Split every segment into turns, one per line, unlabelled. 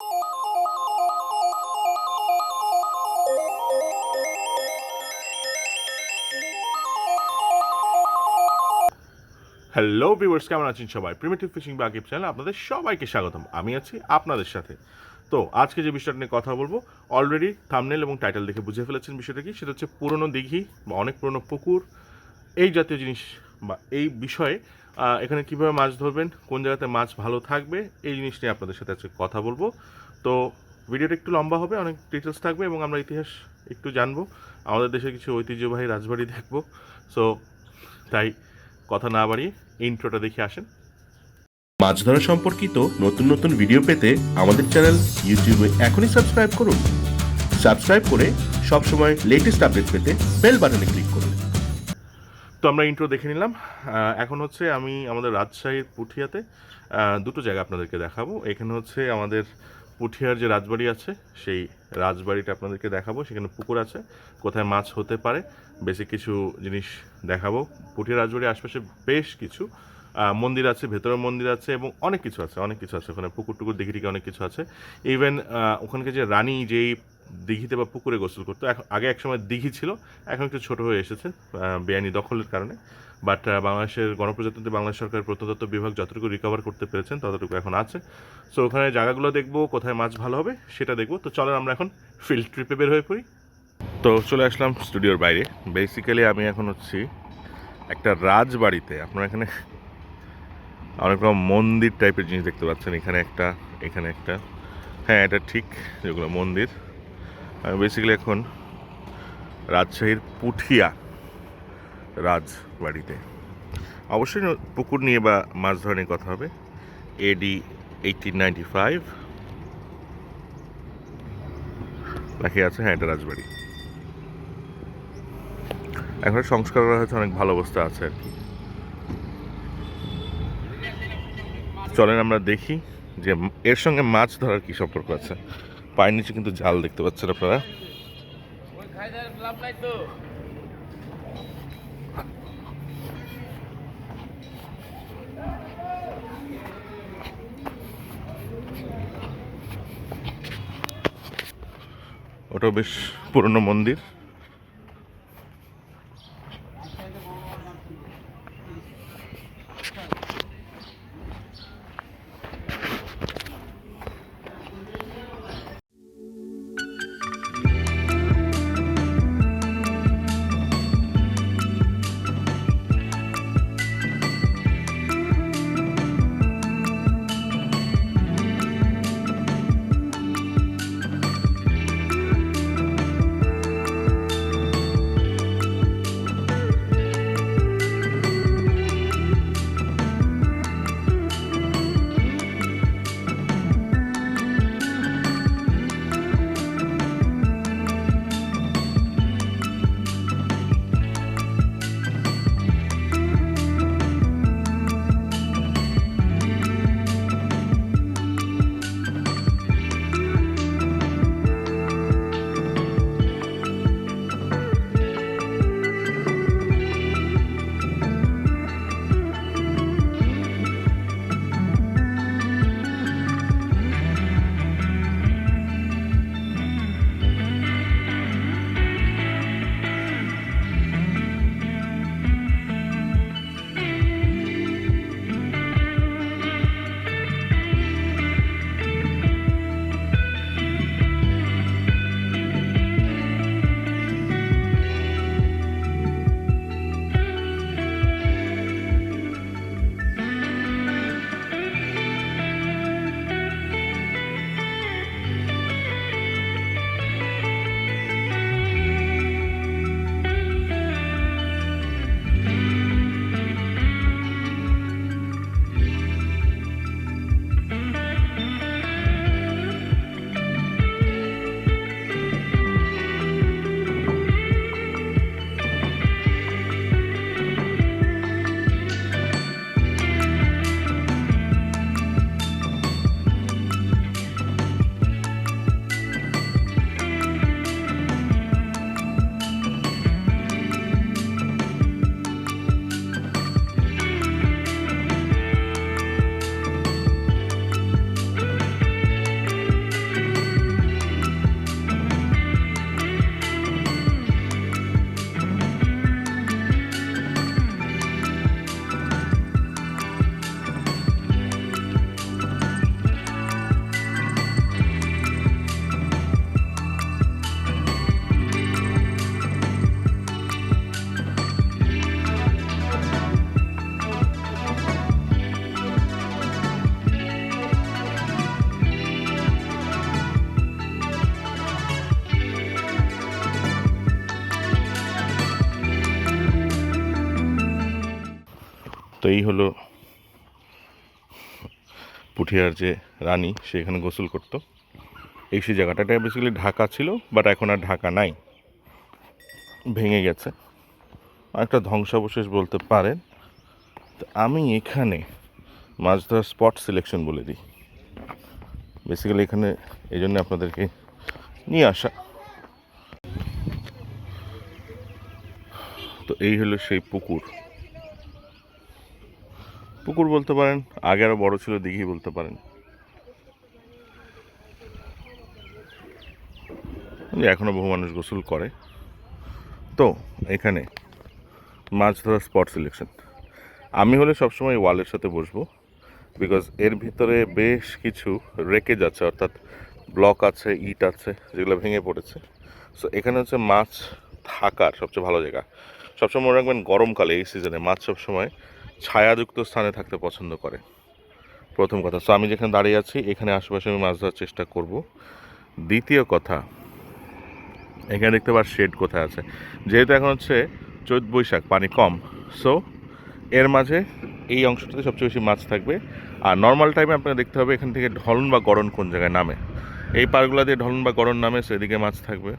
Hello viewers কেমন আছেন সবাই? প্রিমিটিভ ফিশিং বা গিফট চ্যানেল আপনাদের সবাইকে স্বাগতম। আমি আছি আপনাদের সাথে। তো, আজকে যে বিষয়টা নিয়ে কথা বলব অলরেডি থামনেল এবং টাইটেল দেখে বুঝে ফেলেছেন বিষয়টা কি? সেটা হচ্ছে পুরনো দিঘি বা অনেক পুরনো পুকুর। এই জাতীয় জিনিস বা এই বিষয়ে এখানে কীভাবে মাছ ধরবেন, কোন জায়গাতে মাছ ভালো থাকবে, এই জিনিস নিয়ে আপনাদের সাথে আজকে কথা বলব। তো ভিডিওটা একটু লম্বা হবে, অনেক ডিটেলস থাকবে এবং আমরা ইতিহাস একটু জানব। আমাদের দেশে কিছু ঐতিহ্যবাহী রাজবাড়ি দেখব। সো তাই কথা না বাড়িয়ে ইন্ট্রোটা দেখে আসেন।
মাছ ধরা সম্পর্কিত নতুন নতুন ভিডিও পেতে আমাদের চ্যানেল ইউটিউবে এখনই সাবস্ক্রাইব করুন। সাবস্ক্রাইব করে সবসময় লেটেস্ট আপডেট পেতে বেল বাটনে ক্লিক করুন।
তো আমরা ইন্ট্রো দেখে নিলাম। এখন হচ্ছে আমি আমাদের রাজশাহীর পুঠিয়াতে দুটো জায়গা আপনাদেরকে দেখাবো। এখানে হচ্ছে আমাদের পুঠিয়ার যে রাজবাড়ি আছে, সেই রাজবাড়িটা আপনাদেরকে দেখাবো। সেখানে পুকুর আছে, কোথায় মাছ হতে পারে বেসিক কিছু জিনিস দেখাবো। পুঠিয়া রাজবাড়ির আশপাশে বেশ কিছু মন্দির আছে ভেতরে মন্দির আছে এবং অনেক কিছু আছে, অনেক কিছু আছে। ওখানে পুকুর টুকুর দিঘি অনেক কিছু আছে। ইভেন ওখানকে যে রানী, যেই দিঘিতে বা পুকুরে গোসল করতো। আগে একসময় দিঘি ছিল, এখন একটু ছোট হয়ে এসেছে বেআইনি দখলের কারণে। বাট বাংলাদেশের গণপ্রজাতন্ত্রী, বাংলাদেশ সরকার প্রত্নতত্ত্ব বিভাগ যতটুকু রিকভার করতে পেরেছেন, ততটুকু এখন আছে। সো ওখানে জায়গাগুলো দেখব, কোথায় মাছ ভালো হবে, সেটা দেখব। তো চলো আমরা এখন ফিল্ড ট্রিপে বের হয়ে পড়ি। তো চলে আসলাম স্টুডিওর বাইরে। বেসিক্যালি আমি এখন হচ্ছি একটা রাজবাড়িতে। আপনারা এখানে অনেক রকম মন্দির টাইপের জিনিস দেখতে পাচ্ছেন। এখানে একটা এখানে একটা। হ্যাঁ এটা ঠিক, যেগুলো মন্দির। আমি বেসিক্যালি এখন রাজশাহীর পুঠিয়া রাজবাড়িতে। অবশ্যই পুকুর নিয়ে বা মাছ ধরা নিয়ে কথা হবে। এডি এইটিন নাইনটি ফাইভ লেখে আছে হ্যাঁ এটা রাজবাড়ি। এখন সংস্কার করা হয়েছে, অনেক ভালো অবস্থা আছে আর কি। চলেন আমরা দেখি যে এর সঙ্গে মাছ ধরার কি সম্পর্ক আছে। পায়ের নিচে কিন্তু জাল দেখতে পাচ্ছেন আপনারা। ওটা বেশ পুরনো মন্দির। এই হলো পুঠিয়ার যে রানী, সে এখানে গোসল করতো। এই সেই জায়গাটা এটা বেসিক্যালি ঢাকা ছিল বাট এখন আর ঢাকা নাই। ভেঙে গেছে। একটা ধ্বংসাবশেষ বলতে পারেন, তো আমি এখানে মাছ ধরার স্পট সিলেকশন বলে দিই। বেসিক্যালি এখানে এই জন্য আপনাদেরকে নিয়ে আসা। তো এই হলো সেই পুকুর। পুকুর বলতে পারেন আগে আরও বড় ছিল, দিঘি বলতে পারেন। এখনও বহু মানুষ গোসল করে। তো, এখানে মাছ ধরার স্পট সিলেকশন আমি হলে সবসময় ওয়ালের সাথে বসবো বিকজ এর ভিতরে বেশ কিছু রেকেজ আছে, অর্থাৎ ব্লক আছে, ইট আছে, যেগুলো ভেঙে পড়েছে। সো এখানে হচ্ছে মাছ থাকার সবচেয়ে ভালো জায়গা। সবসময় মনে রাখবেন, গরমকালে এই সিজনে মাছ সবসময় ছায়াযুক্ত স্থানে থাকতে পছন্দ করে। প্রথম কথা সো আমি যেখানে দাঁড়িয়ে আছি, এখানে আশেপাশে আমি মাছ ধরার চেষ্টা করব। দ্বিতীয় কথা, এখানে দেখতে পার শেড কোথায় আছে। যেহেতু এখন হচ্ছে চৈত বৈশাখ, পানি কম সো এর মাঝে এই অংশটাতে সবচেয়ে বেশি মাছ থাকবে। আর নর্মাল টাইমে আপনাকে দেখতে হবে এখান থেকে ঢলন বা গরণ কোন জায়গায় নামে। এই পারগুলা দিয়ে ঢলন বা গরণ নামে, সেদিকে মাছ থাকবে।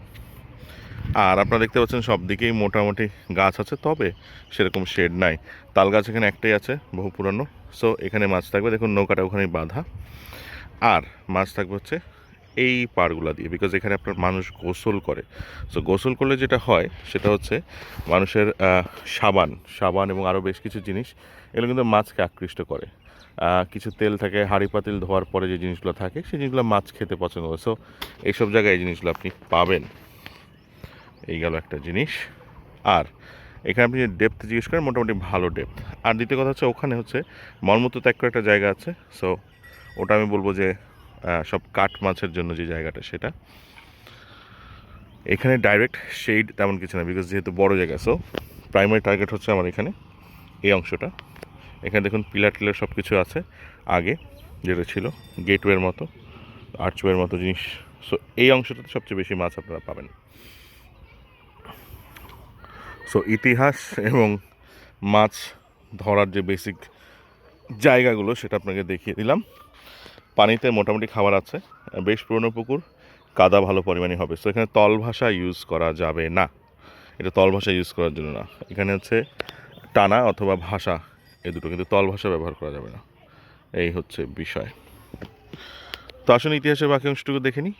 আর আপনারা দেখতে পাচ্ছেন সব দিকেই মোটামুটি গাছ আছে, তবে সেরকম শেড নাই। তাল গাছ এখানে একটাই আছে, বহু পুরনো। সো এখানে মাছ থাকবে, দেখুন নৌকাটা ওখানেই বাঁধা। আর মাছ থাকবে হচ্ছে এই পাড়গুলা দিয়ে বিকজ এখানে আপনার মানুষ গোসল করে। সো গোসল করলে যেটা হয়, সেটা হচ্ছে মানুষের সাবান সাবান এবং আরও বেশ কিছু জিনিস, এগুলো কিন্তু মাছকে আকৃষ্ট করে। কিছু তেল থাকে হাঁড়ি পাতিল ধোয়ার পরে যে জিনিসগুলো থাকে, সেই জিনিসগুলো মাছ খেতে পছন্দ করে। সো এইসব জায়গায় এই জিনিসগুলো আপনি পাবেন। এই গেল একটা জিনিস। আর এখানে আপনি যে ডেপথ জিজ্ঞেস করেন, মোটামুটি ভালো ডেপথ আর দ্বিতীয় কথা হচ্ছে, ওখানে হচ্ছে মলমূত্র ত্যাগ করে একটা জায়গা আছে। সো ওটা আমি বলব যে সব কাঠ মাছের জন্য যে জায়গাটা সেটা। এখানে ডাইরেক্ট শেড তেমন কিছু না বিকজ যেহেতু বড় জায়গা সো প্রাইমারি টার্গেট হচ্ছে আমার এখানে এই অংশটা। এখানে দেখুন পিলার টিলার সব কিছু আছে, আগে যেটা ছিল গেটওয়ের মতো আর্চওয়ের মতো জিনিস। সো এই অংশটাতে সবচেয়ে বেশি মাছ আপনারা পাবেন। সো ইতিহাস এবং মাছ ধরার যে বেসিক জায়গাগুলো, সেটা আপনাকে দেখিয়ে দিলাম। পানিতে মোটামুটি খাবার আছে, বেশ পুরনো পুকুর, কাদা ভালো পরিমাণে হবে। সো এখানে তল ভাষা ইউজ করা যাবে না। এটা তল ভাষা ইউজ করার জন্য না। এখানে হচ্ছে টানা অথবা ভাষা এ দুটো, কিন্তু তল ভাষা ব্যবহার করা যাবে না। এই হচ্ছে বিষয়। তো, আসুন ইতিহাসের বাকি অংশটুকু দেখে নিই।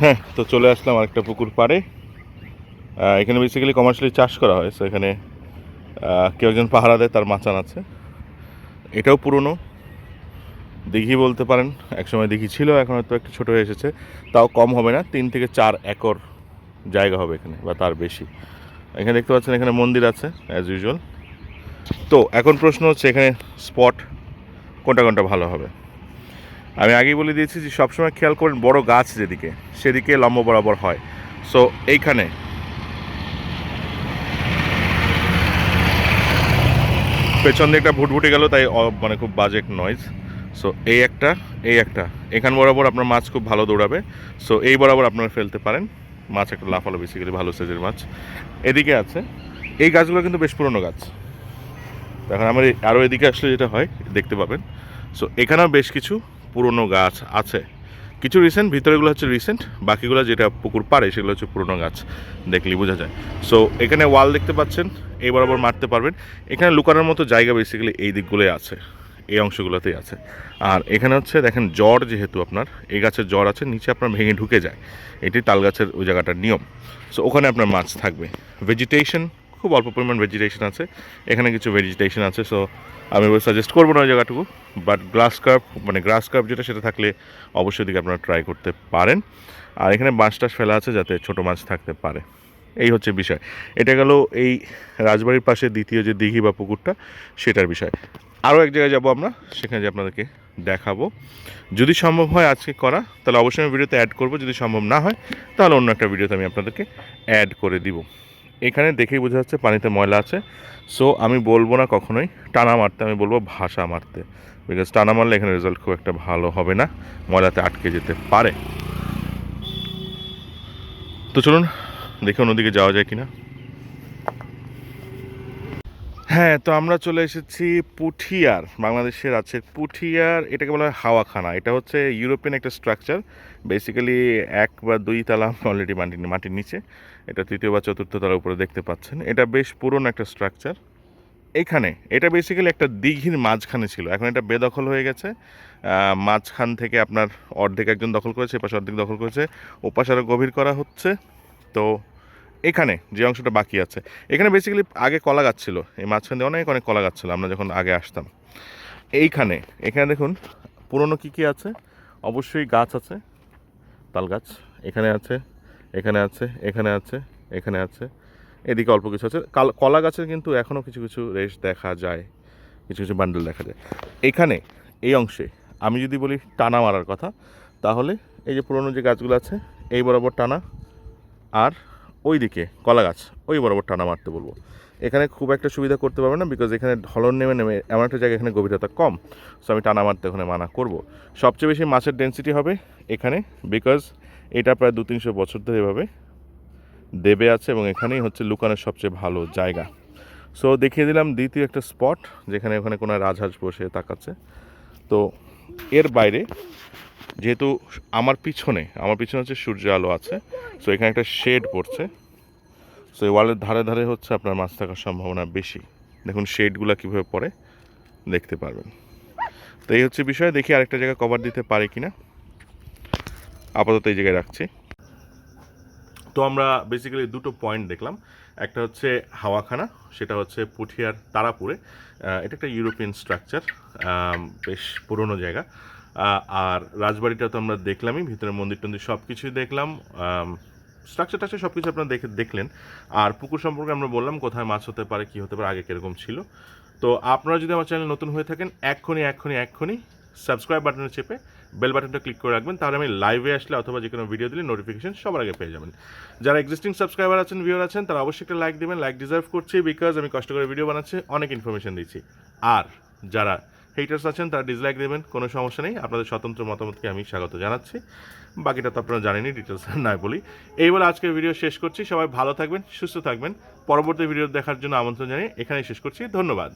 হ্যাঁ তো চলে আসলাম আরেকটা পুকুর পাড়ে। এখানে বেসিক্যালি কমার্শিয়ালি চাষ করা হয় সো এখানে কেউ একজন পাহারা দেয়, তার মাচান আছে। এটাও পুরনো। দিঘি বলতে পারেন, একসময় দিঘি ছিল, এখন হয়তো একটু ছোটো হয়ে এসেছে, তাও কম হবে না, তিন থেকে চার একর জায়গা হবে এখানে, বা তার বেশি। এখানে দেখতে পাচ্ছেন, এখানে মন্দির আছে অ্যাজ ইউজুয়াল তো, এখন প্রশ্ন হচ্ছে, এখানে স্পট কোনটা কোনটা ভালো হবে? আমি আগেই বলে দিয়েছি যে, সবসময় খেয়াল করেন, বড় গাছ যেদিকে, সেদিকে লম্ব বরাবর হয়। সো এইখানে পেছন দিয়ে একটা ভুটভুটে গেল, তাই মানে খুব বাজে নয়েজ সো এই একটা এই একটা। এখান বরাবর আপনার মাছ খুব ভালো দৌড়াবে। সো এই বরাবর আপনারা ফেলতে পারেন। মাছ একটা লাফালো বেসিক্যালি ভালো সাইজের মাছ। এদিকে আছে, এই গাছগুলো কিন্তু বেশ পুরনো গাছ। এখন আমার আরও এদিকে আসলে যেটা হয়, দেখতে পাবেন। সো এখানেও বেশ কিছু পুরনো গাছ আছে। কিছু রিসেন্ট ভিতরেগুলো হচ্ছে রিসেন্ট বাকিগুলো যেটা পুকুর পাড়ে, সেগুলো হচ্ছে পুরনো গাছ। দেখলেই বোঝা যায়। সো এখানে ওয়াল দেখতে পাচ্ছেন, এই বরাবর মারতে পারবেন। এখানে লুকানোর মতো জায়গা বেসিক্যালি এই দিকগুলোই আছে। এই অংশগুলোতেই আছে। আর এখানে হচ্ছে দেখেন জ্বর যেহেতু আপনার, এই গাছের জ্বর আছে, নিচে আপনার ভেঙে ঢুকে যায়। এটি তাল গাছের ওই জায়গাটার নিয়ম। সো ওখানে আপনার মাছ থাকবে। ভেজিটেশন খুব অল্প পরিমাণ ভেজিটেশন আছে। এখানে কিছু ভেজিটেশন আছে। সো আমি সাজেস্ট করব না ওই জায়গাটুকু। বাট গ্লাস কার্প মানে গ্রাস কার্প যেটা, সেটা থাকলে অবশ্যই দিকে আপনারা ট্রাই করতে পারেন। আর এখানে বাঁশ টাশ ফেলা আছে যাতে ছোটো মাছ থাকতে পারে। এই হচ্ছে বিষয়। এটা গেল এই রাজবাড়ির পাশে দ্বিতীয় যে দিঘি বা পুকুরটা, সেটার বিষয়। আরও এক জায়গায় যাব আমরা, সেখানে যে আপনাদেরকে দেখাবো। যদি সম্ভব হয় আজকে করা, তাহলে অবশ্যই আমি ভিডিওতে অ্যাড করব। যদি সম্ভব না হয়, তাহলে অন্য একটা ভিডিওতে আমি আপনাদেরকে অ্যাড করে দিব। এখানে দেখেই বোঝা যাচ্ছে পানিতে ময়লা আছে। সো আমি বলব না কখনোই, টানা মারতে আমি বলব ভাষা মারতে। বিকজ টানা মারলে এখানে রেজাল্ট খুব একটা ভালো হবে না, ময়লাতে আটকে যেতে পারে। তো চলুন দেখে অন্যদিকে যাওয়া যায় কিনা? হ্যাঁ তো আমরা চলে এসেছি পুঠিয়ার, বাংলাদেশের আছে পুঠিয়ার, এটাকে বলা হয় হাওয়াখানা। এটা হচ্ছে ইউরোপিয়ান একটা স্ট্রাকচার বেসিক্যালি এক বা দুই তালা অলরেডি মাটির মাটির নিচে। এটা তৃতীয় বা চতুর্থ তলার উপরে দেখতে পাচ্ছেন। এটা বেশ পুরনো একটা স্ট্রাকচার এখানে, এটা বেসিক্যালি একটা দিঘির মাঝখানে ছিল। এখন এটা বেদখল হয়ে গেছে। মাঝখান থেকে আপনার অর্ধেক একজন দখল করেছে, এপাশে অর্ধেক দখল করেছে। ওপাশে আরও গভীর করা হচ্ছে। তো এখানে যে অংশটা বাকি আছে। এখানে বেসিক্যালি আগে কলা গাছ ছিল। এই মাঝখান দিয়ে অনেক অনেক কলা গাছ ছিল, আমরা যখন আগে আসতাম। এইখানে, এখানে দেখুন, পুরনো কী কী আছে? অবশ্যই গাছ আছে, তাল গাছ। এখানে আছে এখানে আছে এখানে আছে এখানে আছে। এদিকে অল্প কিছু আছে। কাল- গাছের কিন্তু এখনও কিছু কিছু রেশ দেখা যায়। কিছু কিছু বান্ডেল দেখা যায়। এখানে, এই অংশে, আমি যদি বলি টানা মারার কথা, তাহলে এই যে পুরনো যে গাছগুলো আছে, এই বরাবর টানা আর ওই দিকে কলা গাছ ওই বরাবর টানা মারতে বলব। এখানে খুব একটা সুবিধা করতে পারবে না বিকজ এখানে ঢলন নেমে নেমে এমন একটা জায়গা এখানে গভীরতা কম। সো আমি টানা মারতে ওখানে মানা করব। সবচেয়ে বেশি মাছের ডেন্সিটি হবে এখানে বিকজ এটা প্রায় দু তিনশো বছর ধরে এভাবে দেবে আছে এবং এখানেই হচ্ছে লুকানোর সবচেয়ে ভালো জায়গা। সো দেখিয়ে দিলাম দ্বিতীয় একটা স্পট যেখানে ওখানে কোনো রাজহাঁস বসে তাকাচ্ছে। তো, এর বাইরে যেহেতু আমার পিছনে আমার পিছনে হচ্ছে সূর্য আলো আছে সো এখানে একটা শেড পড়ছে। সো এই ওয়ালের ধারে ধারে হচ্ছে আপনার মাছ থাকার সম্ভাবনা বেশি। দেখুন শেডগুলো কীভাবে পড়ে, দেখতে পারবেন। তো এই হচ্ছে বিষয়, দেখি আরেকটা জায়গা কভার দিতে পারি কিনা। আপাতত এই জায়গায় রাখছি। তো আমরা বেসিক্যালি দুটো পয়েন্ট দেখলাম। একটা হচ্ছে হাওয়াখানা, সেটা হচ্ছে পুঠিয়ার তারাপুরে। এটা একটা ইউরোপিয়ান স্ট্রাকচার বেশ পুরনো জায়গা। আর রাজবাড়িটা তো আমরা দেখলামই ভিতরে মন্দির টন্দির সব কিছুই দেখলাম স্ট্রাকচার টাকচার সব কিছু আপনারা দেখে, দেখলেন। আর পুকুর সম্পর্কে আমরা বললাম কোথায় মাছ হতে পারে, কী হতে পারে, আগে কীরকম ছিল। তো আপনারা যদি আমার চ্যানেল নতুন হয়ে থাকেন, এক্ষুনি এক্ষুনি এক্ষুনি সাবস্ক্রাইব বাটনে চেপে বেল বাটনটা ক্লিক করে রাখবেন, তাহলে আমি লাইভে আসলে অথবা যে কোনো ভিডিও দিলে নোটিফিকেশন সবার আগে পেয়ে যাবেন। যারা এক্সিস্টিং সাবস্ক্রাইবার আছেন ভিউর আছেন, তারা অবশ্যই একটা লাইক দেবেন লাইক ডিজার্ভ করছি বিকজ আমি কষ্ট করে ভিডিও বানাচ্ছি, অনেক ইনফরমেশন দিচ্ছি। আর যারা হেটার্স আছেন, তারা ডিসলাইক দেবেন, কোনো সমস্যা নেই। আপনাদের স্বতন্ত্র মতামতকে আমি স্বাগত জানাচ্ছি। বাকিটা তো আপনারা জানেনি ডিটেলস নাই বলি। এই বলে আজকের ভিডিও শেষ করছি। সবাই ভালো থাকবেন, সুস্থ থাকবেন। পরবর্তী ভিডিও দেখার জন্য আমন্ত্রণ জানিয়ে এখানেই শেষ করছি। ধন্যবাদ।